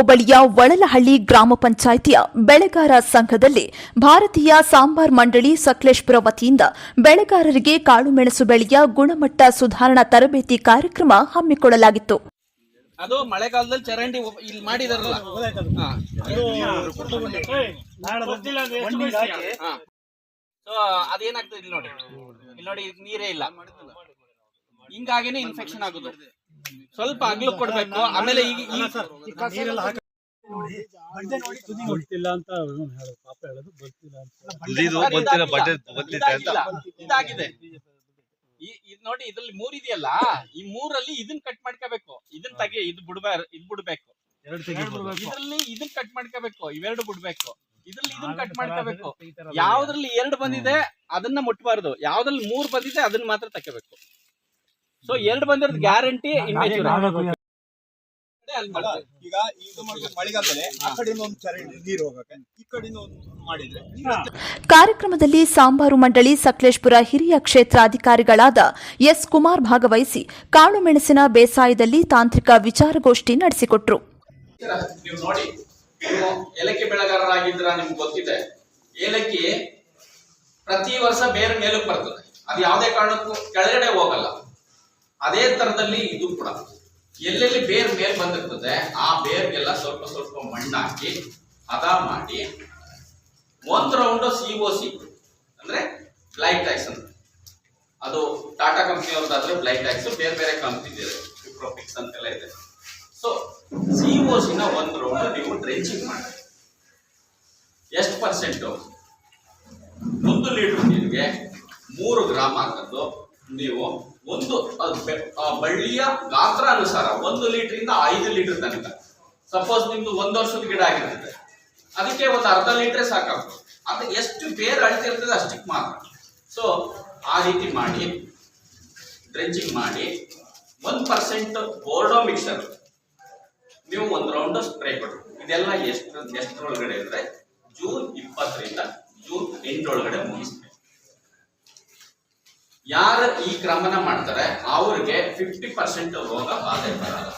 ಹೋಬಳಿಯ ಒಳಲಹಳ್ಳಿ ಗ್ರಾಮ ಪಂಚಾಯಿತಿಯ ಬೆಳೆಗಾರ ಸಂಘದಲ್ಲಿ ಭಾರತೀಯ ಸಾಂಬಾರ್ ಮಂಡಳಿ ಸಕಲೇಶ್ಪುರ ವತಿಯಿಂದ ಬೆಳೆಗಾರರಿಗೆ ಕಾಳುಮೆಣಸು ಬೆಳೆಯ ಗುಣಮಟ್ಟ ಸುಧಾರಣಾ ತರಬೇತಿ ಕಾರ್ಯಕ್ರಮ ಹಮ್ಮಿಕೊಳ್ಳಲಾಗಿತ್ತು. ಅದು ಮಳೆಗಾಲದಲ್ಲಿ ಚರಂಡಿ ಇಲ್ಲಿ ಮಾಡಿದಾರಲ್ಲ. ಅದೇನಾಗ್ತದೆ ಇಲ್ಲಿ ನೋಡಿ. ಇಲ್ಲಿ ನೋಡಿ ಇದು ನೀರೇ ಇಲ್ಲ. ಹಿಂಗಾಗಿನೇ ಇನ್ಫೆಕ್ಷನ್ ಆಗುದು. ಸ್ವಲ್ಪ ಅಗ್ಲು ಕೊಡ್ಬೇಕು. ಆಮೇಲೆ ಈಗ ಅಂತ ಪಾಪ ಹೇಳೋದು ಅಂತ. ಇದಾಗಿದೆ. ನೋಡಿ ಇದ್ರಲ್ಲಿ ಮೂರ್ ಇದೆಯಲ್ಲ ಈ ಮೂರಲ್ಲಿ ಇದನ್ನ ಕಟ್ ಮಾಡ್ಕೋಬೇಕು. ಇದನ್ನ ತೆಗಿ ಇದು ಬಿಡ್ಬಾರ ಇದ್ ಬಿಡ್ಬೇಕು. ಇದ್ರಲ್ಲಿ ಇದನ್ನ ಕಟ್ ಮಾಡ್ಕೋಬೇಕು ಇವೆರಡು ಬಿಡ್ಬೇಕು. ಇದ್ರಲ್ಲಿ ಇದನ್ನ ಕಟ್ ಮಾಡ್ಕೋಬೇಕು. ಯಾವ್ದ್ರಲ್ಲಿ ಎರಡು ಬಂದಿದೆ ಅದನ್ನ ಮುಟ್ಬಾರ್ದು. ಯಾವ್ದ್ರಲ್ಲಿ ಮೂರ್ ಬಂದಿದೆ ಅದನ್ನ ಮಾತ್ರ ತಕೋಬೇಕು ಸೊ ಎರಡು ಬಂದಿರೋದು ಗ್ಯಾರಂಟಿ ಇಮ್ಮೆಚೂರ್ ಈಗ ಇದು ಮಾಡಿ ಮಳೆಗಾಲದಲ್ಲಿ ಆ ಕಡೆಯಿಂದ ಒಂದು ಚರಂಡಿ ನೀರು ಹೋಗಕ್ಕೆ. ಈ ಕಡೆಯಿಂದ ಒಂದು ಮಾಡಿದ್ರೆ ಕಾರ್ಯಕ್ರಮದಲ್ಲಿ ಸಾಂಬಾರು ಮಂಡಳಿ ಸಕಲೇಶ್ಪುರ ಹಿರಿಯ ಕ್ಷೇತ್ರಾಧಿಕಾರಿಗಳಾದ ಎಸ್ ಕುಮಾರ್ ಭಾಗವಹಿಸಿ ಕಾಳುಮೆಣಸಿನ ಬೇಸಾಯದಲ್ಲಿ ತಾಂತ್ರಿಕ ವಿಚಾರಗೋಷ್ಠಿ ನಡೆಸಿಕೊಟ್ರು. ನೀವು ನೋಡಿ ಏಲಕ್ಕಿ ಬೆಳೆಗಾರರಾಗಿದ್ದೀರಾ ನಿಮ್ಗೆ ಗೊತ್ತಿದೆ. ಏಲಕ್ಕಿ ಪ್ರತಿ ವರ್ಷ ಬೇರೆ ಮೇಲಕ್ಕೆ ಬರ್ತದೆ. ಅದು ಯಾವುದೇ ಕಾರಣಕ್ಕೂ ಕೆಳಗಡೆ ಹೋಗಲ್ಲ. ಅದೇ ತರದಲ್ಲಿ ಇದು ಕೂಡ. ಎಲ್ಲೆಲ್ಲಿ ಬೇರ್ ಮೇಲ್ ಬಂದಿರ್ತದೆ, ಆ ಬೇರ್ಗೆಲ್ಲ ಸ್ವಲ್ಪ ಸ್ವಲ್ಪ ಮಣ್ಣಾಕಿ ಹದ ಮಾಡಿ, ಒಂದ್ ರೌಂಡ್ ಸಿ ಒ ಸಿ ಅಂದ್ರೆ ಬ್ಲೈಟ್ ಟ್ಯಾಕ್ಸ್ ಅಂತ. ಅದು ಟಾಟಾ ಕಂಪ್ನಿ ಅವ್ರದ್ದಾದ್ರೆ ಬ್ಲೈಟ್ ಟ್ಯಾಕ್ಸ್ ಬೇರೆ ಬೇರೆ ಕಂಪ್ನಿ ಇದೆ, ವಿಪ್ರೋಪಿಕ್ಸ್ ಅಂತೆಲ್ಲ ಇದೆ. ಸೊ ಸಿ ಒ ಸಿನ ಒಂದು ರೌಂಡ್ ನೀವು ಡ್ರೆಂಚಿಂಗ್ ಮಾಡಿ. ಎಷ್ಟು ಪರ್ಸೆಂಟ್ ಒಂದು ಲೀಟರ್ ನೀರಿಗೆ ಮೂರು ಗ್ರಾಮ್ ಹಾಕದ್ದು ನೀವು ಒಂದು ಬಳ್ಳಿಯ ಗಾತ್ರ ಅನುಸಾರ ಒಂದು ಲೀಟರ್ ಇಂದ ಐದು ಲೀಟರ್ ತನಕ. ಸಪೋಸ್ ನಿಮ್ದು ಒಂದು ವರ್ಷದ ಗಿಡ ಆಗಿರ್ತದೆ ಅದಕ್ಕೆ ಒಂದು ಅರ್ಧ ಲೀಟರ್ ಸಾಕಾಗ್ತದೆ. ಅದು ಎಷ್ಟು ಬೇರೆ ಅಳ್ತಿರ್ತದೆ ಅಷ್ಟಕ್ಕೆ ಮಾತ್ರ. ಸೊ ಆ ರೀತಿ ಮಾಡಿ ಡ್ರೆಂಚಿಂಗ್ ಮಾಡಿ ಒನ್ ಪರ್ಸೆಂಟ್ ಬೋರ್ಡೋ ಮಿಕ್ಸರ್ ನೀವು ಒಂದು ರೌಂಡ್ ಸ್ಪ್ರೇ ಕೊಡಿ ಇದೆಲ್ಲ ಎಷ್ಟು, ಎಷ್ಟರೊಳಗಡೆ ಅಂದ್ರೆ ಜೂನ್ ಇಪ್ಪತ್ತರಿಂದ ಜೂನ್ ಎಂಟರೊಳಗಡೆ ಮುಗಿಸ್ಬೇಕು ಯಾರು ಈ ಕ್ರಮನ ಮಾಡ್ತಾರೆ, ಅವ್ರಿಗೆ ಫಿಫ್ಟಿ ಪರ್ಸೆಂಟ್ ರೋಗ ಬಾಧೆ ಬರಲ್ಲ.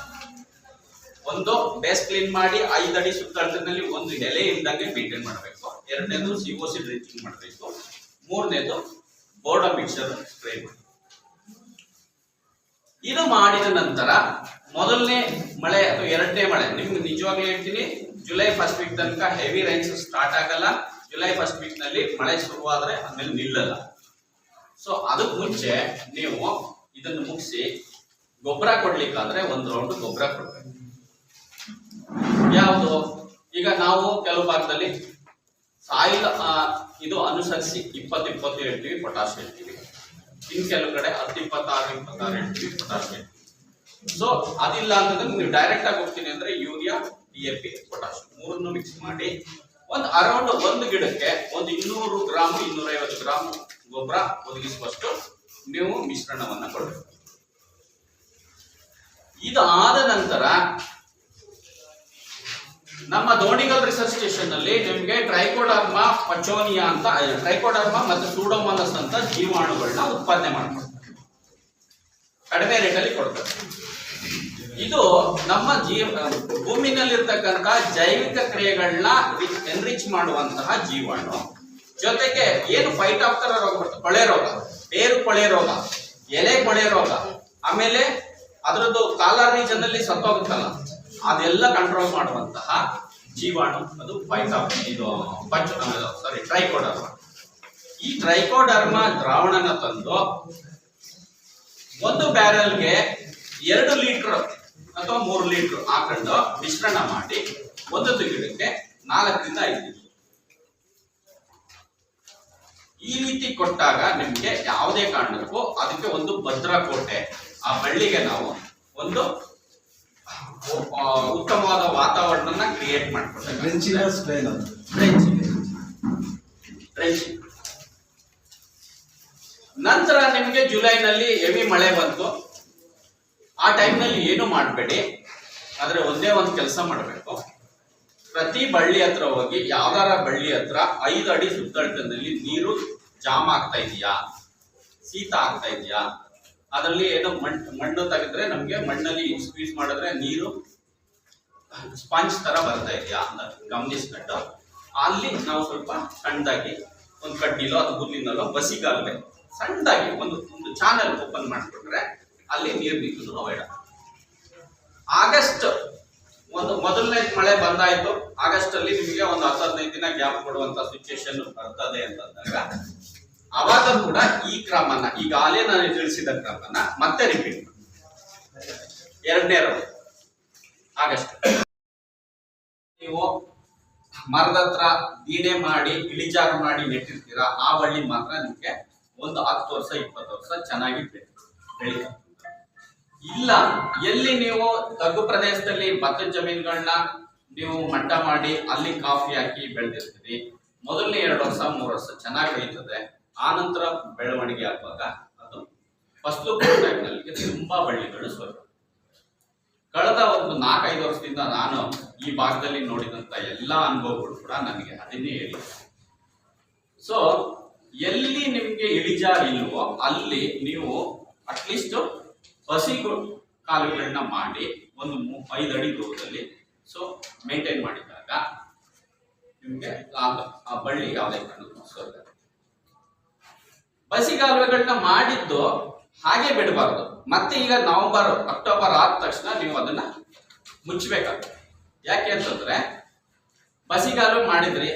ಒಂದು ಬೇಸ್ ಕ್ಲೀನ್ ಮಾಡಿ ಐದಡಿ ಸುತ್ತಳತಿನಲ್ಲಿ ಒಂದು ಎಲೆ ಇಲ್ದಂಗೆ ಮೇಂಟೈನ್ ಮಾಡಬೇಕು. ಎರಡನೇದು ಸಿ ಓ ಮಾಡಬೇಕು. ಮೂರನೇದು ಬೋರ್ಡ ಮಿಕ್ಸರ್ ಸ್ಪ್ರೇ ಇದು ಮಾಡಿದ ನಂತರ ಮೊದಲನೇ ಮಳೆ ಅಥವಾ ಎರಡನೇ ಮಳೆ, ನಿಮ್ಗೆ ನಿಜವಾಗ್ಲೂ ಹೇಳ್ತೀನಿ ಜುಲೈ ಫಸ್ಟ್ ವೀಕ್ ತನಕ ಹೆವಿ ರೈನ್ಸ್ ಸ್ಟಾರ್ಟ್ ಆಗಲ್ಲ. ಜುಲೈ ಫಸ್ಟ್ ವೀಕ್ನಲ್ಲಿ ಮಳೆ ಶುರುವಾದ್ರೆ ಆಮೇಲೆ ನಿಲ್ಲಲ್ಲ. ಸೊ ಅದಕ್ಕೆ ಮುಂಚೆ ನೀವು ಇದನ್ನು ಮುಗಿಸಿ ಗೊಬ್ಬರ ಕೊಡ್ಲಿಕ್ಕಾದ್ರೆ ಒಂದು ರೌಂಡ್ ಗೊಬ್ಬರ ಕೊಡ್ಬೇಕು. ಯಾವುದು? ಈಗ ನಾವು ಕೆಲವು ಭಾಗದಲ್ಲಿ ಸಾಯಿಲ್ ಇದು ಅನುಸರಿಸಿ ಇಪ್ಪತ್ತು ಇಪ್ಪತ್ತು ಹೇಳ್ತೀವಿ ಪೊಟಾಶ್ ಹೇಳ್ತೀವಿ. ಇನ್ ಕೆಲವು ಕಡೆ ಹತ್ತು, ಇಪ್ಪತ್ತಾರು ಇಪ್ಪತ್ತಾರು ಹೇಳ್ತೀವಿ ಪೊಟಾಶ್ ಹೇಳ್ತೀವಿ. ಸೊ ಅದಿಲ್ಲ ಅಂತಂದ್ರೆ ನೀವು ಡೈರೆಕ್ಟ್ ಆಗಿ ಹೋಗ್ತೀನಿ ಅಂದ್ರೆ urea, D A P potash ಮೂರನ್ನು ಮಿಕ್ಸ್ ಮಾಡಿ ಒಂದು ಅರೌಂಡ್ ಒಂದು ಗಿಡಕ್ಕೆ ಒಂದು ಇನ್ನೂರು ಗ್ರಾಮ್, ಇನ್ನೂರೈವತ್ತು ಗ್ರಾಮ್ ಗೊಬ್ಬರ ಒದಗಿಸುವಷ್ಟು ನೀವು ಮಿಶ್ರಣವನ್ನು ಕೊಡಬೇಕು. ಇದಾದ ನಂತರ ನಮ್ಮ ದೋಣಿಗಲ್ ರಿಸರ್ಚ್ ಸ್ಟೇಷನ್ನಲ್ಲಿ ನಿಮಗೆ ಟ್ರೈಕೋಡರ್ಮ ಪಚೋನಿಯಾ ಅಂತ ಟ್ರೈಕೋಡರ್ಮ ಮತ್ತು ಸೂಡೋಮೋನಸ್ ಅಂತ ಜೀವಾಣುಗಳನ್ನ ಉತ್ಪಾದನೆ ಮಾಡ್ತಾರೆ ಕಡಿಮೆ ರೇಟಲ್ಲಿ ಕೊಡ್ತಾರೆ. ಇದು ನಮ್ಮ ಜೀವ ಭೂಮಿನಲ್ಲಿರ್ತಕ್ಕಂಥ ಜೈವಿಕ ಕ್ರಿಯೆಗಳನ್ನ ಎನ್ರಿಚ್ ಮಾಡುವಂತಹ ಜೀವಾಣು. ಜೊತೆಗೆ ಏನು ಫೈಟ್ ಆಗ್ತಾರ ರೋಗ ಬರ್ತದೆ ಕೊಳೆ ರೋಗ. ಬೇರು ಕೊಳೆ ರೋಗ. ಎಲೆ ಕೊಳೆ ರೋಗ. ಆಮೇಲೆ ಅದರದ್ದು ಕಾಲರ್ ರೀಜನ್ ಅಲ್ಲಿ ಸತ್ತೋಗುತ್ತಲ್ಲ, ಅದೆಲ್ಲ ಕಂಟ್ರೋಲ್ ಮಾಡುವಂತಹ ಜೀವಾಣು ಅದು ಫೈಟ್ ಇದು ಪಂಚ ಸಾರಿ ಟ್ರೈಕೋಡರ್ಮ ಈ ಟ್ರೈಕೋಡರ್ಮ ದ್ರಾವಣನ ತಂದು ಒಂದು ಬ್ಯಾರಲ್ಗೆ ಎರಡು ಲೀಟರ್ ಅಥವಾ ಮೂರು ಲೀಟರ್ ಹಾಕೊಂಡು ಮಿಶ್ರಣ ಮಾಡಿ ಒಂದು ಗಿಡಕ್ಕೆ ನಾಲ್ಕರಿಂದ ಐದು ಲೀಟರ್ ಈ ರೀತಿ ಕೊಟ್ಟಾಗ ನಿಮ್ಗೆ ಯಾವುದೇ ಕಾರಣಕ್ಕೂ ಅದಕ್ಕೆ ಒಂದು ಭದ್ರಕೋಟೆ ಆ ಬಳ್ಳಿಗೆ ನಾವು ಒಂದು ಉತ್ತಮವಾದ ವಾತಾವರಣ ಕ್ರಿಯೇಟ್ ಡ್ರೆಂಚಿಂಗ್ ನಂತರ ನಿಮಗೆ ಜುಲೈನಲ್ಲಿ ಹೆವಿ ಮಳೆ ಬಂತು. ಆ ಟೈಮ್ನಲ್ಲಿ ಏನು ಮಾಡಬೇಡಿ? ಆದ್ರೆ ಒಂದೇ ಒಂದು ಕೆಲಸ ಮಾಡಬೇಕು. ಪ್ರತಿ ಬಳ್ಳಿ ಹತ್ರ ಹೋಗಿ ಯಾವ್ದಾರ ಬಳ್ಳಿ ಹತ್ರ ಐದು ಅಡಿ ಸುತ್ತಳತೆನಲ್ಲಿ ನೀರು ಜಾಮ್ ಆಗ್ತಾ ಇದೆಯಾ? ಶೀತ ಆಗ್ತಾ ಇದೆಯಾ? ಅದರಲ್ಲಿ ಏನೋ ಮಣ್ಣು ಮಣ್ಣು ತೆಗೆದ್ರೆ ನಮಗೆ ಮಣ್ಣಲ್ಲಿ ಸ್ಕ್ವೀಸ್ ಮಾಡಿದ್ರೆ ನೀರು ಸ್ಪಂಜ್ ತರ ಬರ್ತಾ ಇದೆಯಾ ಅಂತ ಗಮನಿಸ್ಕೊಂಡು ಅಲ್ಲಿ ನಾವು ಸ್ವಲ್ಪ ಸಣ್ಣದಾಗಿ ಒಂದು ಕಡ್ಡಿಲೋ ಅಥವಾ ಹುಲ್ಲಿನಲ್ಲೋ ಬಸಿಗಾಲ್ವೇ ಸಣ್ಣದಾಗಿ ಒಂದು ಒಂದು ಚಾನಲ್ ಓಪನ್ ಮಾಡಿಬಿಟ್ರೆ ಅಲ್ಲಿ ನೀರು ನಿಂತು ಅವಾಯ್ಡ್ ಆಗಸ್ಟ್ ಒಂದು ಮೊದಲನೇ ಮಳೆ ಬಂದಾಯ್ತು. ಆಗಸ್ಟ್ ಅಲ್ಲಿ ನಿಮಗೆ ಒಂದು ಹದಿನೈದು ದಿನ ಗ್ಯಾಪ್ ಕೊಡುವಂತ ಸಿಚುಯೇಷನ್ ಬರ್ತದೆ ಅಂತಂದಾಗ ಅವಾಗ ಕೂಡ ಈ ಕ್ರಮನ ಈಗ ಆಲೇ ನಾನು ತಿಳಿಸಿದ ಕ್ರಮನ ಮತ್ತೆ ರಿಪೀಟ್ ಎರಡನೇ ರೌಂಡ್ ಆಗಸ್ಟ್. ನೀವು ಮರದ ಹತ್ರ ದೀಣೆ ಮಾಡಿ, ಇಳಿಜಾರು ಮಾಡಿ ನೆಟ್ಟಿರ್ತೀರಾ, ಆ ಬಳ್ಳಿ ಮಾತ್ರ ನಿಮಗೆ ಒಂದು ಹತ್ತು ವರ್ಷ, ಇಪ್ಪತ್ತು ವರ್ಷ ಚೆನ್ನಾಗಿ ಬೆಳೆ- ಇಲ್ಲ. ಎಲ್ಲಿ ನೀವು ತಗ್ಗು ಪ್ರದೇಶದಲ್ಲಿ ಭತ್ತದ ಜಮೀನುಗಳನ್ನ ನೀವು ಮಟ್ಟ ಮಾಡಿ ಅಲ್ಲಿ ಕಾಫಿ ಹಾಕಿ ಬೆಳೆದಿರ್ತೀರಿ. ಮೊದಲನೇ ಎರಡು ವರ್ಷ, ಮೂರು ವರ್ಷ ಚೆನ್ನಾಗಿ ಬೆಳೀತದೆ. ಆನಂತರ ನಂತರ ಬೆಳವಣಿಗೆ ಆಗುವಾಗ ಅದು ಫಸ್ಲು ಟೈಮ್ನಲ್ಲಿ ತುಂಬಾ ಬಳ್ಳಿಗಳು ಸ್ವಲ್ಪ. ಕಳೆದ ಒಂದು ನಾಲ್ಕೈದು ವರ್ಷದಿಂದ ನಾನು ಈ ಭಾಗದಲ್ಲಿ ನೋಡಿದಂತ ಎಲ್ಲಾ ಅನುಭವಗಳು ಕೂಡ ನನಗೆ ಅದನ್ನೇ ಹೇಳಿ ಸೊ ಎಲ್ಲಿ ನಿಮ್ಗೆ ಇಳಿಜಾರಿಲ್ವೋ ಅಲ್ಲಿ ನೀವು ಅಟ್ಲೀಸ್ಟ್ ಹಸಿ ಕಾಲುಗಳನ್ನ ಮಾಡಿ ಒಂದು ಐದು ಅಡಿ ದೂರದಲ್ಲಿ ಸೊ ಮೇಂಟೈನ್ ಮಾಡಿದಾಗ ನಿಮ್ಗೆ ಆ ಬಳ್ಳಿ ಯಾವುದೇ ಕಾರಣಕ್ಕೂ ಬಸಿ ಬಸಿಗಾಲುವೆಗಳನ್ನ ಮಾಡಿದ್ದು ಹಾಗೆ ಬಿಡಬಾರ್ದು. ಮತ್ತೆ ಈಗ ನವೆಂಬರ್, ಅಕ್ಟೋಬರ್ ಆದ ತಕ್ಷಣ ನೀವು ಅದನ್ನ ಮುಚ್ಚಬೇಕಾಗುತ್ತೆ ಯಾಕೆ ಅಂತಂದ್ರೆ ಬಸಿಗಾಲು ಮಾಡಿದ್ರಿ,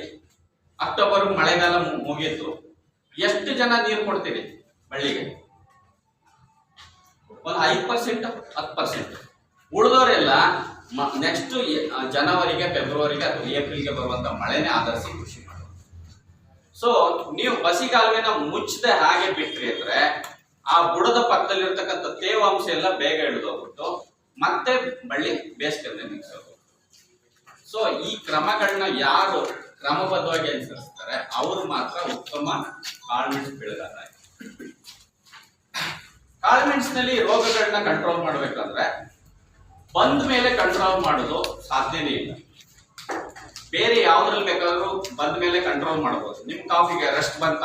ಅಕ್ಟೋಬರ್ ಮಳೆಗಾಲ ಮು- ಮುಗೀತು, ಎಷ್ಟು ಜನ ನೀರು ಕೊಡ್ತೀರಿ ಬಳ್ಳಿಗೆ? ಒಂದು ಐದು ಪರ್ಸೆಂಟ್ ಹತ್ತು ಪರ್ಸೆಂಟ್ ಉಳಿದವರೆಲ್ಲ ನೆಕ್ಸ್ಟ್ ಜನವರಿಗೆ, ಫೆಬ್ರವರಿಗೆ ಅಥವಾ ಏಪ್ರಿಲ್ಗೆ ಬರುವಂತ ಮಳೆನೇ ಆಧರಿಸಿ ಕೃಷಿ ಮಾಡೋದು. ಸೊ ನೀವು ಬಸಿಗಾಲುವೆನ ಮುಚ್ಚದೆ ಹಾಗೆ ಬಿಟ್ರಿ ಅಂದ್ರೆ ಆ ಬುಡದ ಪಕ್ಕದಲ್ಲಿರ್ತಕ್ಕಂಥ ತೇವಾಂಶ ಎಲ್ಲ ಬೇಗ ಇಳಿದೋಗ್ಬಿಟ್ಟು ಮತ್ತೆ ಬಳ್ಳಿ ಬೇಸಿಗೆ ಮಿಕ್ಸ್ ಸೊ ಈ ಕ್ರಮಗಳನ್ನ ಯಾರು ಕ್ರಮಬದ್ಧವಾಗಿ ಅನುಸರಿಸ್ತಾರೆ, ಅವರು ಮಾತ್ರ ಉತ್ತಮ ಕಾಳುಮೆಣಸು ಬೆಳೆಗಾರ ನಲ್ಲಿ ರೋಗಗಳನ್ನ ಕಂಟ್ರೋಲ್ ಮಾಡಬೇಕಂದ್ರೆ ಬಂದ ಮೇಲೆ ಕಂಟ್ರೋಲ್ ಮಾಡೋದು ಸಾಧ್ಯನೇ ಇಲ್ಲ. ಬೇರೆ ಯಾವ್ದ್ರಲ್ಲಿ ಬೇಕಾದ್ರೂ ಬಂದ ಮೇಲೆ ಕಂಟ್ರೋಲ್ ಮಾಡಬಹುದು ನಿಮ್ ಕಾಫಿಗೆ ರಸ್ಟ್ ಬಂತ?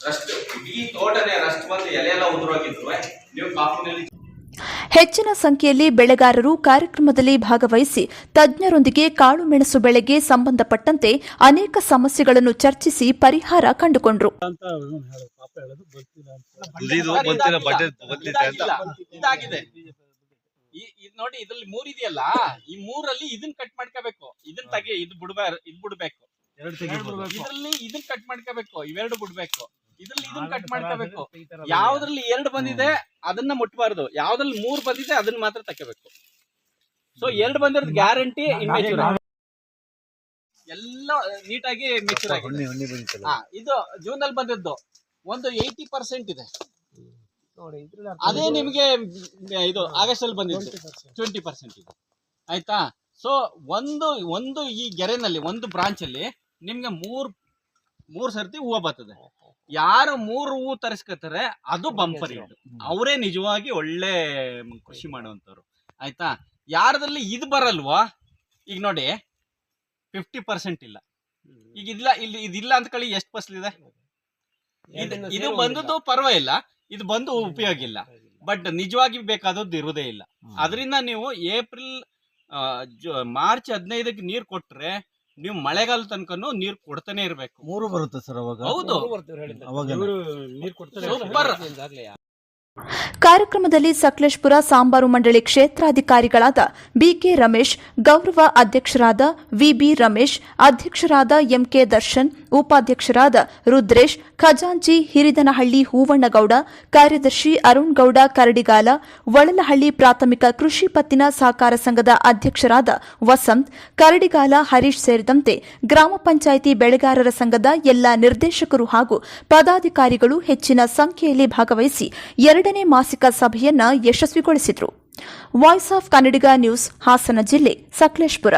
ರಸ್ಟ್ ಇಡೀ ತೋಟನೇ ರಸ್ಟ್ ಬಂದು ಎಲೆ ಎಲ್ಲ ಉದುರೋಗಿದ್ರು ನೀವು ಕಾಫಿನಲ್ಲಿ ಹೆಚ್ಚಿನ ಸಂಖ್ಯೆಯಲ್ಲಿ ಬೆಳೆಗಾರರು ಕಾರ್ಯಕ್ರಮದಲ್ಲಿ ಭಾಗವಹಿಸಿ ತಜ್ಞರೊಂದಿಗೆ ಕಾಳು ಮೆಣಸು ಬೆಳೆಗೆ ಸಂಬಂಧಪಟ್ಟಂತೆ ಅನೇಕ ಸಮಸ್ಯೆಗಳನ್ನು ಚರ್ಚಿಸಿ ಪರಿಹಾರ ಕಂಡುಕೊಂಡರು. ನೋಡಿ ಇದ್ರಲ್ಲಿ ಮೂರ್ ಇದೆಯಲ್ಲ ಈ ಮೂರಲ್ಲಿ ಇದನ್ನ ಕಟ್ ಮಾಡ್ಕೋಬೇಕು. ಇದನ್ನ ತೆಗಿ ಇದು ಬಿಡ್ಬಾರ ಇದ್ ಬಿಡ್ಬೇಕು. ಇದ್ರಲ್ಲಿ ಇದನ್ನ ಕಟ್ ಮಾಡ್ಕೋಬೇಕು ಇವೆರಡು ಬಿಡ್ಬೇಕು. ಇದ್ರಲ್ಲಿ ಇದನ್ನ ಕಟ್ ಮಾಡ್ಕೋಬೇಕು. ಯಾವ್ದ್ರಲ್ಲಿ ಎರಡ್ ಬಂದಿದೆ ಅದನ್ನ ಮುಟ್ಬಾರ್ದು. ಯಾವ್ದ್ರಲ್ಲಿ ಮೂರ್ ಬಂದಿದೆ ಅದನ್ನ ಮಾತ್ರ ತಕ್ಕಬೇಕು. ಸೊ ಎರಡ್ ಬಂದಿರೋದು ಗ್ಯಾರಂಟಿ ಇನ್ಮೆಚೂರ್ ಎಲ್ಲ ನೀಟಾಗಿ ಮೆಚೂರ್ ಆಗಿದೆ. ಇದು ಜೂನ್ ಅಲ್ಲಿ ಬಂದಿದ್ದು. ಒಂದು ಏಯ್ಟಿ ಪರ್ಸೆಂಟ್ ಇದೆ. ಅದೇ ನಿಮಗೆ ಇದು ಆಗಸ್ಟ್ ಅಲ್ಲಿ ಬಂದಿದ್ದು. ಟ್ವೆಂಟಿ ಪರ್ಸೆಂಟ್ ಇದೆ. ಆಯ್ತಾ? ಸೊ ಒಂದು ಒಂದು ಈ ಗೆರೆನಲ್ಲಿ ಒಂದು ಬ್ರಾಂಚ್ ಅಲ್ಲಿ ನಿಮ್ಗೆ ಮೂರ್ ಮೂರ್ ಸರ್ತಿ ಹೂವು ಬರ್ತದೆ. ಯಾರು ಮೂರು ಹೂ ತರಿಸ್ಕೊತಾರೆ ಅದು ಬಂಪರ್ ಇದು ಅವರೇ ನಿಜವಾಗಿ ಒಳ್ಳೆ ಕೃಷಿ ಮಾಡುವಂತವ್ರು. ಆಯ್ತಾ? ಯಾರದಲ್ಲಿ ಇದು ಬರಲ್ವಾ? ಈಗ ನೋಡಿ ಫಿಫ್ಟಿ ಪರ್ಸೆಂಟ್ ಇಲ್ಲ. ಈಗ ಇಲ್ಲ ಇಲ್ಲಿ ಇದಿಲ್ಲ ಅಂತ ಕಳಿ ಎಷ್ಟು ಫಸಲ್ ಇದೆ? ಬಂದದ್ದು ಪರವಾಗಿಲ್ಲ. ಇದು ಬಂದು ಉಪಯೋಗ ಇಲ್ಲ. ಬಟ್ ನಿಜವಾಗಿ ಬೇಕಾದದ್ದು ಇರುವುದೇ ಇಲ್ಲ. ಅದರಿಂದ ನೀವು ಏಪ್ರಿಲ್ ಮಾರ್ಚ್ ಹದಿನೈದಕ್ಕೆ ನೀರು ಕೊಟ್ರೆ ನೀವು ಮಳೆಗಾಲ ತನಕನು ನೀರ್ ಕೊಡ್ತಾನೆ ಇರ್ಬೇಕು. ಮೂರು ಬರುತ್ತೆ ಸರ್ ಅವಾಗ. ಹೌದು. ಅವಾಗ ನೀರು ಕೊಡ್ತಾರೆ ಸೂಪರ್. ಕಾರ್ಯಕ್ರಮದಲ್ಲಿ ಸಕಲೇಶ್ಪುರ ಸಾಂಬಾರು ಮಂಡಳಿ ಕ್ಷೇತ್ರಾಧಿಕಾರಿಗಳಾದ ಬಿಕೆ ರಮೇಶ್, ಗೌರವ ಅಧ್ಯಕ್ಷರಾದ ವಿಬಿ ರಮೇಶ್, ಅಧ್ಯಕ್ಷರಾದ ಎಂಕೆ ದರ್ಶನ್, ಉಪಾಧ್ಯಕ್ಷರಾದ ರುದ್ರೇಶ್, ಖಜಾಂಚಿ ಹಿರಿದನಹಳ್ಳಿ ಹೂವಣ್ಣಗೌಡ, ಕಾರ್ಯದರ್ಶಿ ಅರುಣ್ ಗೌಡ ಕರಡಿಗಾಲ, ವಳಲಹಳ್ಳಿ ಪ್ರಾಥಮಿಕ ಕೃಷಿ ಪತ್ತಿನ ಸಹಕಾರ ಸಂಘದ ಅಧ್ಯಕ್ಷರಾದ ವಸಂತ್, ಕರಡಿಗಾಲ ಹರೀಶ್ ಸೇರಿದಂತೆ ಗ್ರಾಮ ಪಂಚಾಯಿತಿ ಬೆಳೆಗಾರರ ಸಂಘದ ಎಲ್ಲ ನಿರ್ದೇಶಕರು ಹಾಗೂ ಪದಾಧಿಕಾರಿಗಳು ಹೆಚ್ಚಿನ ಸಂಖ್ಯೆಯಲ್ಲಿ ಭಾಗವಹಿಸಿ ಎರಡನೇ ಮಾಸಿಕ ಸಭೆಯನ್ನ ಯಶಸ್ವಿಗೊಳಿಸಿದರು. Voice of Kannadiga news Hassan ಜಿಲ್ಲೆ ಸಕಲೇಶ್ಪುರ.